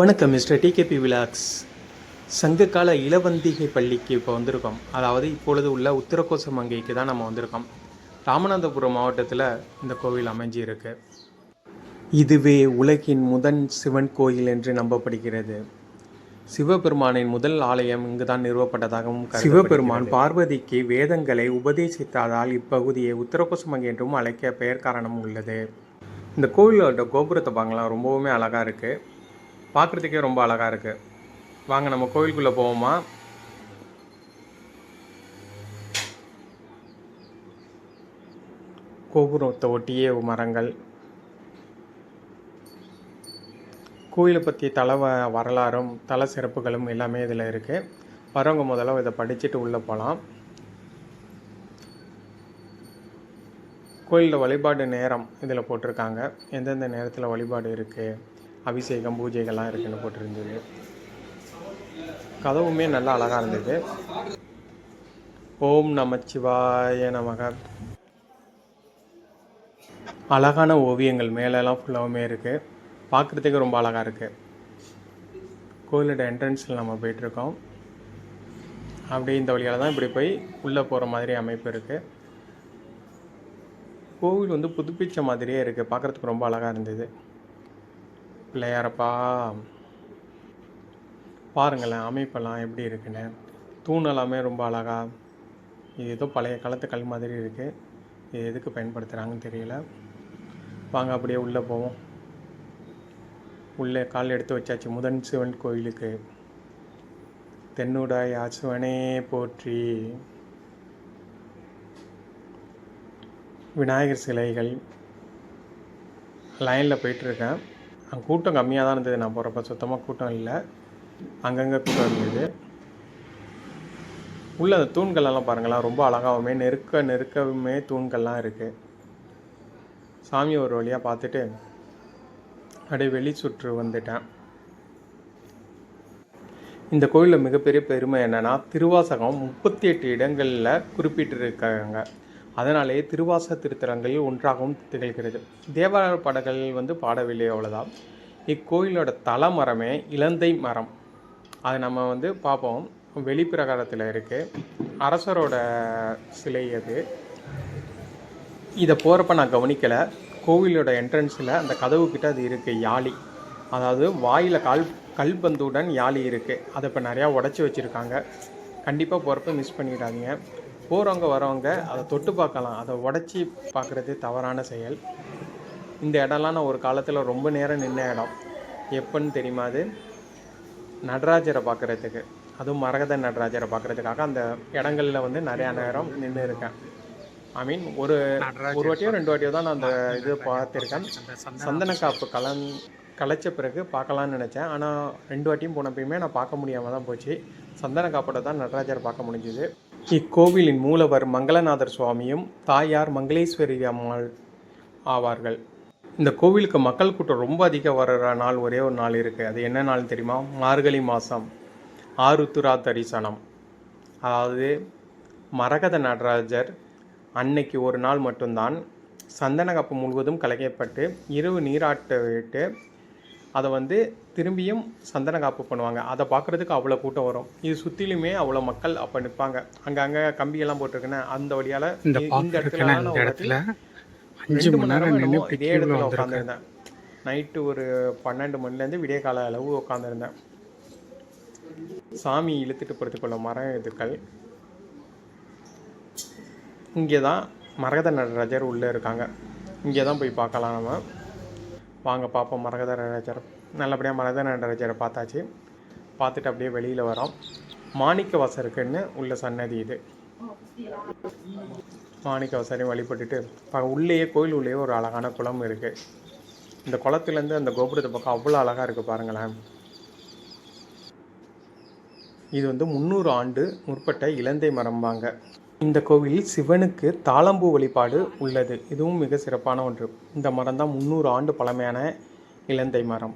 வணக்கம் mister DKP vlogs. சங்ககால இளவந்திகை பள்ளிக்கு இப்போ வந்திருக்கோம். அதாவது இப்பொழுது உள்ள உத்தரகோச மங்கைக்கு தான் நம்ம வந்திருக்கோம். ராமநாதபுரம் மாவட்டத்தில் இந்த கோவில் அமைஞ்சிருக்கு. இதுவே உலகின் முதன் சிவன் கோயில் என்று நம்பப்படுகிறது. சிவபெருமானின் முதல் ஆலயம் இங்கு தான் நிறுவப்பட்டதாகவும் சிவபெருமான் பார்வதிக்கு வேதங்களை உபதேசித்ததால் இப்பகுதியை உத்தரகோசமங்கை என்றும் அழைக்க பெயர் காரணம் உள்ளது. இந்த கோவிலோட கோபுரத்தை பார்க்கலாம். ரொம்பவுமே அழகாக இருக்குது பார்க்குறதுக்கே ரொம்ப அழகாக இருக்குது வாங்க நம்ம கோவிலுக்குள்ளே போவோமா? கோபுரத்தை ஒட்டியே மரங்கள். கோயிலை பற்றி தலை வ- வரலாறும் தலை சிறப்புகளும் எல்லாமே இதில் இருக்குது வரவங்க முதல்ல இதை படிச்சுட்டு உள்ளே போகலாம் கோயிலில் வழிபாடு நேரம் இதில் போட்டிருக்காங்க. எந்தெந்த நேரத்தில் வழிபாடு இருக்குது அபிஷேகம் பூஜைகள்லாம் இருக்குன்னு போட்டிருந்தது. கதவுமே நல்லா அழகாக இருந்தது. ஓம் நமச்சிவாய நமக. அழகான ஓவியங்கள் மேலெல்லாம் ஃபுல்லாகவுமே இருக்குது பார்க்குறதுக்கு ரொம்ப அழகாக இருக்குது கோயிலோட என்ட்ரன்ஸில் நம்ம போயிட்டுருக்கோம். அப்படியே இந்த வழியால் தான் இப்படி போய் உள்ளே போகிற மாதிரி அமைப்பு இருக்குது கோவில் வந்து புதுப்பிச்ச மாதிரியே இருக்குது பார்க்குறதுக்கு ரொம்ப அழகாக இருந்தது. பிள்ளையாரப்பா பாருங்களேன் அமைப்பெல்லாம் எப்படி இருக்குன்னு. தூண் எல்லாமே ரொம்ப அழகா. இது ஏதோ பழைய காலத்து கல் மாதிரி இருக்குது இது எதுக்கு பயன்படுத்துகிறாங்கன்னு தெரியல. வாங்க அப்படியே உள்ளே போவோம். உள்ளே கால் எடுத்து வச்சாச்சு. முதன் சிவன் கோயிலுக்கு. தென்னுடாய் ஆசுவனே போற்றி. விநாயகர் சிலைகள். லைனில் போயிட்டுருக்கேன் அங்கே கூட்டம் கம்மியாக தான் இருந்தது. நான் போகிறப்ப சுத்தமாக கூட்டம் இல்லை. அங்கங்கே கூட்டம் இருந்தது. உள்ள அந்த தூண்கள் எல்லாம் பாருங்களேன். ரொம்ப அழகாகவுமே நெருக்க நெருக்கவுமே தூண்கள்லாம் இருக்குது சாமி ஒரு வழியாக பார்த்துட்டு அப்படியே வெளி சுற்று வந்துட்டேன். இந்த கோயிலில் மிகப்பெரிய பெருமை என்னென்னா திருவாசகம் முப்பத்தி எட்டு இடங்களில் குறிப்பிட்டிருக்காங்க. அதனாலேயே திருவாசக திருத்தலங்களில் ஒன்றாகவும் திகழ்கிறது. தேவார பாடல்கள் வந்து பாடவில்லை அவ்வளோதான் இக்கோயிலோட தலமரமே இலந்தை மரம். அது நம்ம வந்து பார்ப்போம். வெளிப்பிரகாரத்தில் இருக்குது அரசரோட சிலை அது. இதை போகிறப்ப நான் கவனிக்கலை. கோவிலோட என்ட்ரன்ஸில் அந்த கதவு கிட்ட அது இருக்குது யாழி. அதாவது வாயில் கால் கல்பந்துடன் யாழி இருக்குது அதை இப்போ நிறையா உடச்சி வச்சுருக்காங்க. கண்டிப்பாக போகிறப்ப மிஸ் பண்ணிடாதீங்க. போகிறவங்க வரவங்க அதை தொட்டு பார்க்கலாம். அதை உடச்சி பார்க்குறது தவறான செயல். இந்த இடம்லாம் நான் ஒரு காலத்தில் ரொம்ப நேரம் நின்ன இடம். எப்போன்னு தெரியுமா அது? நடராஜரை பார்க்குறதுக்கு அதுவும் மரகத நடராஜரை பார்க்குறதுக்காக அந்த இடங்கள்ல வந்து நிறையா நேரம் நின்று இருக்கேன். ஐ மீன் ஒரு ஒரு வாட்டியோ ரெண்டு வாட்டியோ தான் நான் அந்த இது பார்த்துருக்கேன். சந்தன காப்பு. கலன் கலைச்ச பிறகு பார்க்கலான்னு நினச்சேன். ஆனால் ரெண்டு வாட்டியும் போனப்பயுமே நான் பார்க்க முடியாமல் தான் போச்சு. சந்தன காப்போட தான் நடராஜர் பார்க்க முடிஞ்சுது. இக்கோவிலின் மூலவர் மங்களநாதர் சுவாமியும் தாயார் மங்களேஸ்வரி அம்மாள் ஆவார்கள். இந்த கோவிலுக்கு மக்கள் கூட்டம் ரொம்ப அதிகம் வர்ற நாள் ஒரே ஒரு நாள் இருக்குது அது என்ன நாள் தெரியுமா? மார்கழி மாதம் ஆருத்துரா தரிசனம் அதாவது மரகத நடராஜர் அன்னைக்கு ஒரு நாள் மட்டும்தான் சந்தன காப்பு முழுவதும் கலைக்கப்பட்டு இரவு நீராட்ட விட்டு அதை வந்து திரும்பியும் சந்தன காப்பு பண்ணுவாங்க. அதை பார்க்குறதுக்கு அவ்வளோ கூட்டம் வரும். இது சுற்றிலுமே அவ்வளோ மக்கள் அப்போ நிற்பாங்க. அங்கங்கே கம்பியெல்லாம் போட்டிருக்குன்னு அந்த வழியால் இந்த இந்த இடத்துல அஞ்சு மணி நேரம் நின்று இதே இடத்துல உட்காந்துருந்தேன் நைட்டு ஒரு பன்னெண்டு மணிலேருந்து விடிய கால அளவு உட்காந்துருந்தேன் சாமி இழுத்துட்டு போகிறதுக்குள்ள மரம் இதுக்கள். இங்கே தான் மரகத நடராஜர் உள்ளே இருக்காங்க. இங்கே தான் போய் பார்க்கலாம் நம்ம. வாங்க பார்ப்போம் மரகத நடராஜர் நல்லபடியாக மரகத நடராஜரை பார்த்தாச்சு. பார்த்துட்டு அப்படியே வெளியில் வரோம். மாணிக்க வாசருக்குன்னு உள்ள சன்னதி இது. மாணிக்க அவசாரியும் வழிபட்டுட்டு உள்ளேயே கோயில் உள்ளேயே ஒரு அழகான குளம் இருக்குது இந்த குளத்துலேருந்து அந்த கோபுரத்தை பக்கம் அவ்வளோ அழகாக இருக்குது பாருங்களேன். இது வந்து முந்நூறு ஆண்டு முற்பட்ட இலந்தை மரம்பாங்க இந்த கோவிலில் சிவனுக்கு தாளம்பூ வழிபாடு உள்ளது. இதுவும் மிக சிறப்பான ஒன்று. இந்த மரம் தான் முந்நூறு ஆண்டு பழமையான இலந்தை மரம்.